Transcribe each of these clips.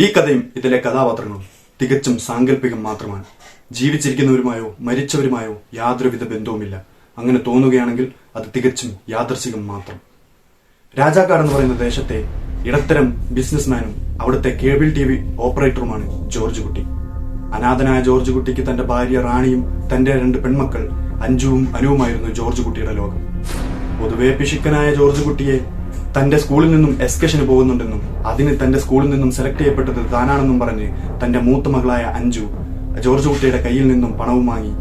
ഈ കഥയും ഇതിലെ കഥാപാത്രങ്ങളും തികച്ചും സാങ്കല്പികം മാത്രമാണ്. ജീവിച്ചിരിക്കുന്നവരുമായോ മരിച്ചവരുമായോ യാതൊരുവിധ ബന്ധവുമില്ല. അങ്ങനെ തോന്നുകയാണെങ്കിൽ അത് തികച്ചും യാദർശികം മാത്രം. രാജാക്കാട് എന്ന് പറയുന്ന ദേശത്തെ ഇടത്തരം ബിസിനസ്മാനും അവിടുത്തെ കേബിൾ ടി വി ഓപ്പറേറ്ററുമാണ് ജോർജ് കുട്ടി. അനാഥനായ ജോർജ് കുട്ടിക്ക് തന്റെ ഭാര്യ റാണിയും തന്റെ രണ്ട് പെൺമക്കൾ അഞ്ജുവും അനുവുമായിരുന്നു ജോർജ് കുട്ടിയുടെ ലോകം. പൊതുവെ പിശുക്കനായ ജോർജ് കുട്ടിയെ തന്റെ സ്കൂളിൽ നിന്നും എസ്കഷന് പോകുന്നുണ്ടെന്നും അതിന് തന്റെ സ്കൂളിൽ നിന്നും സെലക്ട് ചെയ്യപ്പെട്ടത് താനാണെന്നും പറഞ്ഞ് തന്റെ മൂത്ത മകളായ അഞ്ജു ജോർജ് കുട്ടിയുടെ കയ്യിൽ നിന്നും പണവും വാങ്ങി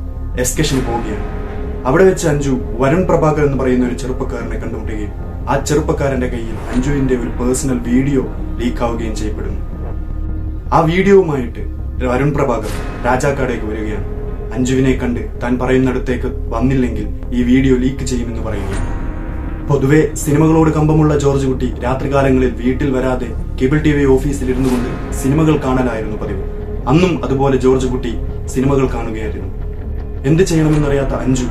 എസ്കഷന് പോവുകയാണ്. അവിടെ വെച്ച് അഞ്ജു വരുൺ പ്രഭാകർ എന്ന് പറയുന്ന ഒരു ചെറുപ്പക്കാരനെ കണ്ടുമുട്ടുകയും ആ ചെറുപ്പക്കാരന്റെ കയ്യിൽ അഞ്ജുവിന്റെ ഒരു പേഴ്സണൽ വീഡിയോ ലീക്ക് ആവുകയും ചെയ്യപ്പെടുന്നു. ആ വീഡിയോവുമായിട്ട് വരുൺ പ്രഭാകർ രാജാക്കാടേക്ക് വരികയാണ്. അഞ്ജുവിനെ കണ്ട് താൻ പറയുന്നിടത്തേക്ക് വന്നില്ലെങ്കിൽ ഈ വീഡിയോ ലീക്ക് ചെയ്യുമെന്ന് പറയുകയാണ്. പൊതുവെ സിനിമകളോട് കമ്പമുള്ള ജോർജ് കുട്ടി രാത്രികാലങ്ങളിൽ വീട്ടിൽ വരാതെ കേബിൾ ടി വി ഓഫീസിൽ ഇരുന്നു കൊണ്ട് സിനിമകൾ കാണാനായിരുന്നു പതിവ്. അന്നും അതുപോലെ ജോർജ് കുട്ടി സിനിമകൾ കാണുകയായിരുന്നു. എന്ത് ചെയ്യണമെന്നറിയാത്ത അഞ്ജു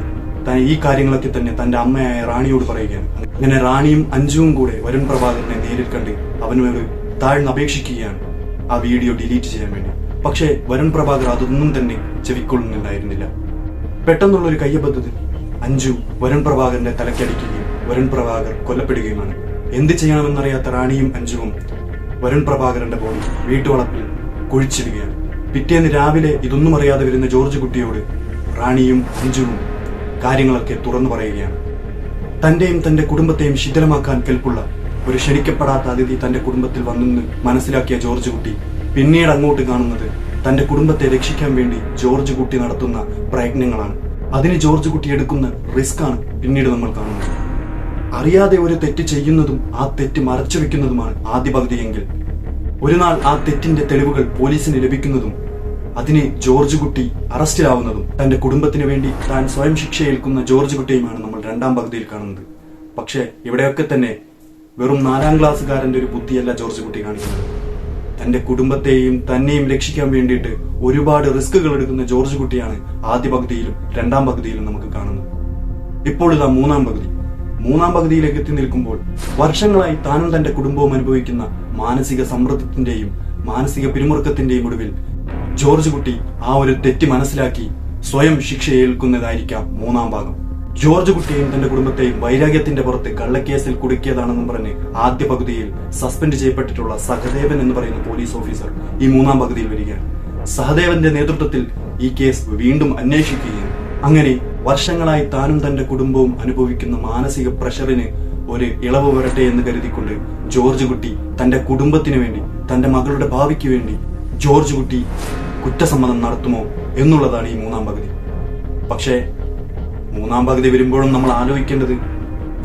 താൻ ഈ കാര്യങ്ങളൊക്കെ തന്നെ തന്റെ അമ്മയായ റാണിയോട് പറയുകയാണ്. അങ്ങനെ റാണിയും അഞ്ജുവും കൂടെ വരുൺ പ്രഭാകരനെ നേരിൽ കണ്ട് അവനോട് താഴ്ന്ന് അപേക്ഷിക്കുകയാണ് ആ വീഡിയോ ഡിലീറ്റ് ചെയ്യാൻ വേണ്ടി. പക്ഷേ വരുൺ പ്രഭാകർ അതൊന്നും തന്നെ ചെവിക്കൊള്ളുന്നുണ്ടായിരുന്നില്ല. പെട്ടെന്നുള്ള ഒരു കയ്യബദ്ധത്തിൽ അഞ്ജു വരുൺ പ്രഭാകരന്റെ തലക്കടിക്കുകയും വരുൺ പ്രഭാകർ കൊല്ലപ്പെടുകയുമാണ്. എന്ത് ചെയ്യണമെന്നറിയാത്ത റാണിയും അഞ്ജുവും വരുൺ പ്രഭാകരന്റെ ബോഡി വീട്ടുവളപ്പിൽ കുഴിച്ചിടുകയാണ്. പിറ്റേന്ന് രാവിലെ ഇതൊന്നും അറിയാതെ വരുന്ന ജോർജ് കുട്ടിയോട് റാണിയും അഞ്ജുവും കാര്യങ്ങളൊക്കെ തുറന്നു പറയുകയാണ്. തന്റെയും തന്റെ കുടുംബത്തെയും ശിഥിലമാക്കാൻ കെൽപ്പുള്ള ഒരു ക്ഷണിക്കപ്പെടാത്ത അതിഥി തന്റെ കുടുംബത്തിൽ വന്നെന്ന് മനസ്സിലാക്കിയ ജോർജ് കുട്ടി പിന്നീട് അങ്ങോട്ട് കാണുന്നത് തന്റെ കുടുംബത്തെ രക്ഷിക്കാൻ വേണ്ടി ജോർജ് കുട്ടി നടത്തുന്ന പ്രയത്നങ്ങളാണ്. അതിന് ജോർജ് കുട്ടി എടുക്കുന്ന റിസ്ക് ആണ് പിന്നീട് നമ്മൾ കാണുന്നത്. അറിയാതെ ഒരു തെറ്റ് ചെയ്യുന്നതും ആ തെറ്റ് മറച്ചു വെക്കുന്നതുമാണ് ആദ്യ പകുതിയെങ്കിൽ. ഒരു നാൾ ആ തെറ്റിന്റെ തെളിവുകൾ പോലീസിന് ലഭിക്കുന്നതും അതിനെ ജോർജ് കുട്ടി അറസ്റ്റിലാവുന്നതും തന്റെ കുടുംബത്തിന് വേണ്ടി താൻ സ്വയം ശിക്ഷ ഏൽക്കുന്ന ജോർജ് കുട്ടിയുമാണ് നമ്മൾ രണ്ടാം പകുതിയിൽ കാണുന്നത്. പക്ഷേ ഇവിടെയൊക്കെ തന്നെ വെറും നാലാം ക്ലാസ്സുകാരന്റെ ഒരു ബുദ്ധിയല്ല ജോർജ് കുട്ടി കാണിക്കുന്നത്. തന്റെ കുടുംബത്തെയും തന്നെയും രക്ഷിക്കാൻ വേണ്ടിയിട്ട് ഒരുപാട് റിസ്കുകൾ എടുക്കുന്ന ജോർജ് കുട്ടിയാണ് ആദ്യ പകുതിയിലും രണ്ടാം പകുതിയിലും നമുക്ക് കാണുന്നത്. ഇപ്പോൾ ഇതാ മൂന്നാം പകുതി. മൂന്നാം പകുതിയിലേക്ക് എത്തി നിൽക്കുമ്പോൾ വർഷങ്ങളായി താനും തന്റെ കുടുംബവും അനുഭവിക്കുന്ന മാനസിക സമ്മർദ്ദത്തിന്റെയും മാനസിക പിരിമുറുക്കത്തിന്റെയും ഒടുവിൽ ജോർജ് കുട്ടി ആ ഒരു തെറ്റ് മനസ്സിലാക്കി സ്വയം ശിക്ഷ ഏൽക്കുന്നതായിരിക്കാം മൂന്നാം ഭാഗം. ജോർജ് കുട്ടിയെയും തന്റെ കുടുംബത്തെയും വൈരാഗ്യത്തിന്റെ പുറത്ത് കള്ളക്കേസിൽ കുടുക്കിയതാണെന്നും പറഞ്ഞ് ആദ്യ പകുതിയിൽ സസ്പെൻഡ് ചെയ്യപ്പെട്ടിട്ടുള്ള സഹദേവൻ എന്ന് പറയുന്ന പോലീസ് ഓഫീസർ ഈ മൂന്നാം പകുതിയിൽ വരികയാണ്. സഹദേവന്റെ നേതൃത്വത്തിൽ ഈ കേസ് വീണ്ടും അന്വേഷിക്കുകയും അങ്ങനെ വർഷങ്ങളായി താനും തന്റെ കുടുംബവും അനുഭവിക്കുന്ന മാനസിക പ്രഷറിന് ഒരു ഇളവ് വരട്ടെ എന്ന് കരുതിക്കൊണ്ട് ജോർജ് കുട്ടി തന്റെ കുടുംബത്തിന് വേണ്ടി തന്റെ മകളുടെ ഭാവിക്ക് വേണ്ടി ജോർജ് കുട്ടി കുറ്റസമ്മതം നടത്തുമോ എന്നുള്ളതാണ് ഈ മൂന്നാം പകുതി. പക്ഷേ മൂന്നാം പകുതി വരുമ്പോഴും നമ്മൾ ആലോചിക്കേണ്ടത്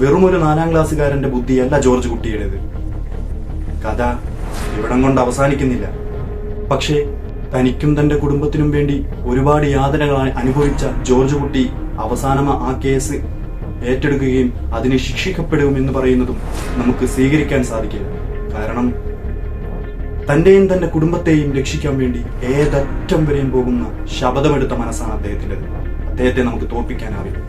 വെറും ഒരു നാലാം ക്ലാസ്സുകാരന്റെ ബുദ്ധിയല്ല ജോർജ് കുട്ടിയുടേത്. കഥ ഇവിടം കൊണ്ട് അവസാനിക്കുന്നില്ല. പക്ഷേ തനിക്കും തന്റെ കുടുംബത്തിനും വേണ്ടി ഒരുപാട് യാതനകൾ അനുഭവിച്ച ജോർജ് കുട്ടി അവസാനം ആ കേസ് ഏറ്റെടുക്കുകയും അതിനെ ശിക്ഷിക്കപ്പെടും എന്ന് പറയുന്നതും നമുക്ക് സ്വീകരിക്കാൻ സാധിക്കില്ല. കാരണം തന്റെയും തന്റെ കുടുംബത്തെയും രക്ഷിക്കാൻ വേണ്ടി ഏതറ്റം വരെയും പോകുന്ന ശബദമെടുത്ത മനസ്സാണ് അദ്ദേഹത്തിന്റെത് അദ്ദേഹത്തെ നമുക്ക് തോൽപ്പിക്കാനാവില്ല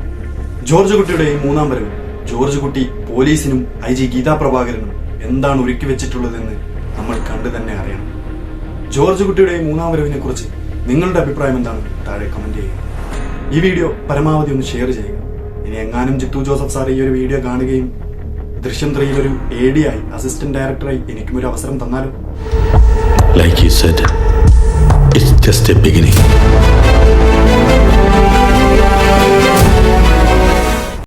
ജോർജ് കുട്ടിയുടെ ഈ മൂന്നാം വരവ് ജോർജ് കുട്ടി പോലീസിനും ഐ ജി ഗീതാ പ്രഭാകരനും എന്താണ് ഒരുക്കി വെച്ചിട്ടുള്ളതെന്ന് നമ്മൾ കണ്ടു തന്നെ അറിയണം. ജോർജ് കുട്ടിയുടെ ഈ മൂന്നാം വരവിനെ കുറിച്ച് നിങ്ങളുടെ അഭിപ്രായം എന്താണ്? താഴെ കമന്റ് ചെയ്യുക. ഈ വീഡിയോ പരമാവധി ഒന്ന് ഷെയർ ചെയ്യുക ഇനി എങ്ങാനും ജിത്തു ജോസഫ് സാർ ഈ ഒരു വീഡിയോ കാണുകയും ദൃശ്യം ത്രീയിൽ ഒരു എ ഡി ആയി അസിസ്റ്റന്റ് ഡയറക്ടറായി എനിക്കും ഒരു അവസരം തന്നാലോ said, it's just a beginning.